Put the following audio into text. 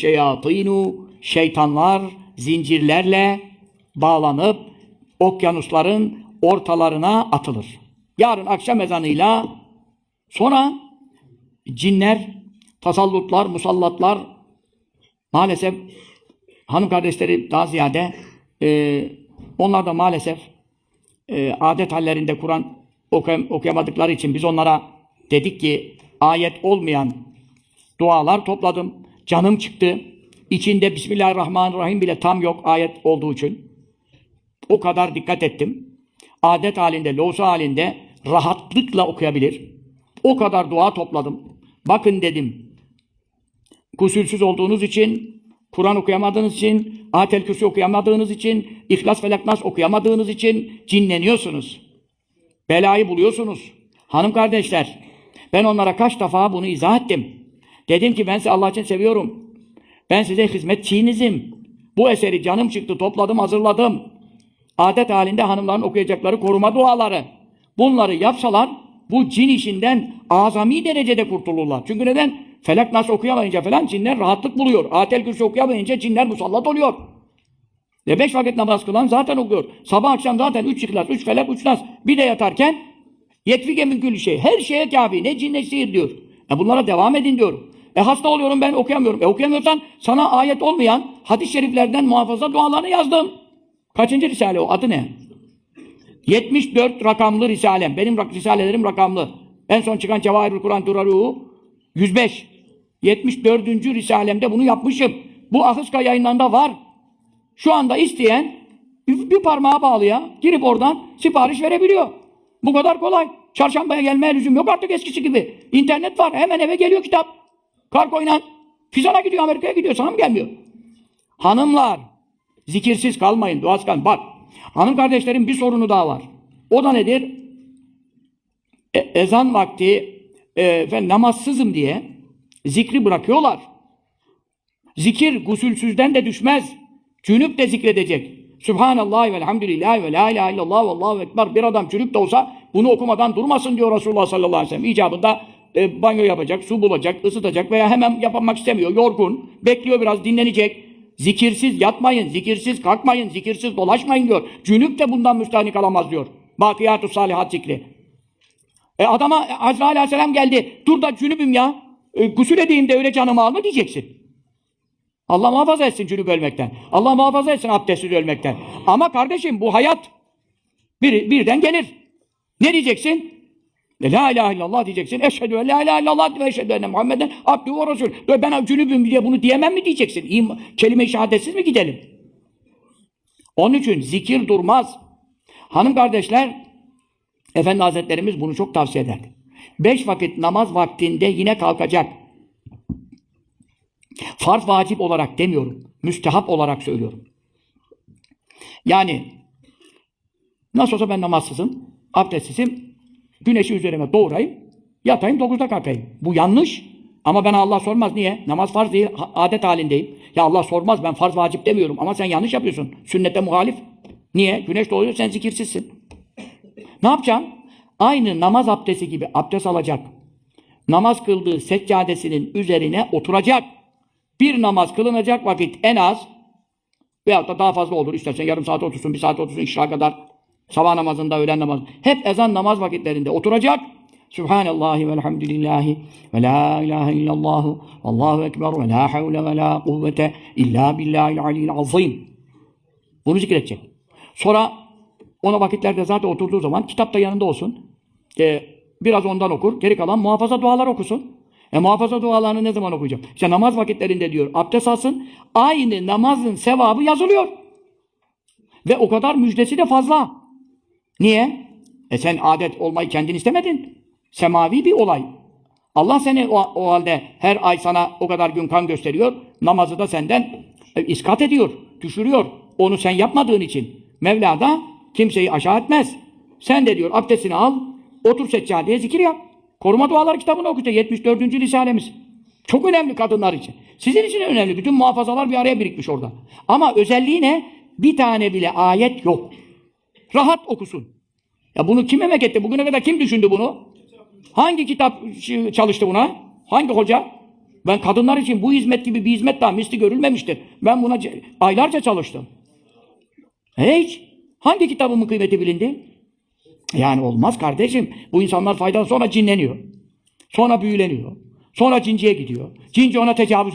şeyatinu şeytanlar zincirlerle bağlanıp okyanusların ortalarına atılır. Yarın akşam ezanıyla sonra cinler, tasallutlar, musallatlar maalesef hanım kardeşleri daha ziyade e, onlar da maalesef e, adet hallerinde Kur'an okuyam- okuyamadıkları için biz onlara dedik ki ayet olmayan dualar topladım. Canım çıktı. İçinde Bismillahirrahmanirrahim bile tam yok ayet olduğu için. O kadar dikkat ettim. Adet halinde, loğusa halinde rahatlıkla okuyabilir. O kadar dua topladım. Bakın dedim. Gusülsüz olduğunuz için, Kur'an okuyamadığınız için, Atel Kürsi okuyamadığınız için, İhlas Felak Nas okuyamadığınız için cinleniyorsunuz. Belayı buluyorsunuz. Hanım kardeşler, ben onlara kaç defa bunu izah ettim. Dedim ki ben sizi Allah için seviyorum. Ben size hizmetçinizim. Bu eseri canım çıktı, topladım, hazırladım. Adet halinde hanımların okuyacakları koruma duaları. Bunları yapsalar bu cin işinden azami derecede kurtulurlar. Çünkü neden? Felak nas okuyamayınca falan cinler rahatlık buluyor. Atel Kürsi okuyamayınca cinler musallat oluyor. Ve beş vakit namaz kılan zaten okuyor. Sabah akşam zaten üç ihlas, üç felak, üç nas. Bir de yatarken yetfike külli şey. Her şeye kafi. Ne cin diyor. E bunlara devam edin diyor. E hasta oluyorum ben okuyamıyorum. E okuyamıyorsan sana ayet olmayan hadis-i şeriflerden muhafaza dualarını yazdım. Kaçıncı risale o? Adı ne? 74 rakamlı risalem. Benim rak- risalelerim rakamlı. En son çıkan Cevahirül Kur'an Duraruhu 105. 74. risalemde bunu yapmışım. Bu Ahıska yayınlarında var. Şu anda isteyen bir, bir parmağa bağlıya girip oradan sipariş verebiliyor. Bu kadar kolay. Çarşambaya gelmeye lüzum yok artık eskisi gibi. İnternet var. Hemen eve geliyor kitap. Kargoyla. Fizana gidiyor Amerika'ya gidiyor. Sana mı gelmiyor? Hanımlar zikirsiz kalmayın. Duasız kalmayın. Bak hanım kardeşlerin bir sorunu daha var. O da nedir? E- ezan vakti e, ve namazsızım diye zikri bırakıyorlar. Zikir gusülsüzden de düşmez. Cünüp de zikredecek. Sübhanallah ve elhamdülillah ve la ilahe illallah ve allahu ekber. Bir adam cünüp de olsa bunu okumadan durmasın diyor Resulullah sallallahu aleyhi ve sellem. İcabında e, banyo yapacak, su bulacak, ısıtacak veya hemen yapmak istemiyor. Yorgun, bekliyor biraz dinlenecek. Zikirsiz yatmayın, zikirsiz kalkmayın, zikirsiz dolaşmayın diyor. Cünüp de bundan müstahni kalamaz diyor. Bakiyatü salihat zikri. E adama Azrail aleyhisselam geldi. Dur da cünübüm ya. E, gusül edeyim de öyle canımı alma diyeceksin. Allah muhafaza etsin cünüp ölmekten. Allah muhafaza etsin abdestsiz ölmekten. Ama kardeşim bu hayat bir, birden gelir. Ne diyeceksin? E, La ilahe illallah diyeceksin. Eşhedü en la ilahe illallah ve eşhedü enne Muhammeden abdü ve resul. Ve ben cünübüm diye bunu diyemem mi diyeceksin? İm Kelime-i şehadetsiz mi gidelim? Onun için zikir durmaz. Hanım kardeşler, Efendi Hazretlerimiz bunu çok tavsiye ederdi. Beş vakit namaz vaktinde yine kalkacak. Farz vacip olarak demiyorum. Müstehap olarak söylüyorum. Yani nasıl olsa ben namazsızım, abdestsizim, güneşi üzerime doğurayım, yatayım, dokuzda kalkayım. Bu yanlış ama bana Allah sormaz. Niye? Namaz farz değil, adet halindeyim. Ya Allah sormaz, ben farz vacip demiyorum ama sen yanlış yapıyorsun. Sünnete muhalif. Niye? Güneş doğuyor, sen zikirsizsin. Ne yapacaksın? Aynı namaz abdesti gibi abdest alacak. Namaz kıldığı seccadesinin üzerine oturacak. Bir namaz kılınacak vakit en az veyahut da daha fazla olur. İstersen yarım saat otursun, bir saat otursun, işra kadar. Sabah namazında, öğlen namaz. Hep ezan namaz vakitlerinde oturacak. Sübhanallahi velhamdülillahi ve la ilahe illallahu Allahu ekber ve la havle ve la kuvvete illa billahil aliyyil azim. Bunu zikredecek. Sonra ona vakitlerde zaten oturduğu zaman kitap da yanında olsun. Ee, biraz ondan okur. Geri kalan muhafaza dualar okusun. E muhafaza dualarını ne zaman okuyacak? İşte namaz vakitlerinde diyor abdest alsın. Aynı namazın sevabı yazılıyor. Ve o kadar müjdesi de fazla. Niye? E sen adet olmayı kendin istemedin. Semavi bir olay. Allah seni o, o halde her ay sana o kadar gün kan gösteriyor. Namazı da senden e, iskat ediyor, düşürüyor. Onu sen yapmadığın için. Mevla da kimseyi aşağı etmez. Sen de diyor abdestini al, otur seccadeye zikir yap. Koruma duaları kitabını oku işte 74. risalemiz. Çok önemli kadınlar için. Sizin için önemli. Bütün muhafazalar bir araya birikmiş orada. Ama özelliği ne? Bir tane bile ayet yok. Rahat okusun. Ya bunu kim emek etti? Bugüne kadar kim düşündü bunu? Hangi kitap çalıştı buna? Hangi hoca? Ben kadınlar için bu hizmet gibi bir hizmet daha misli görülmemiştir. Ben buna aylarca çalıştım. Hiç. Hangi kitabımın kıymeti bilindi? Yani olmaz kardeşim. Bu insanlar faydadan sonra cinleniyor. Sonra büyüleniyor. Sonra cinciye gidiyor. Cinci ona tecavüz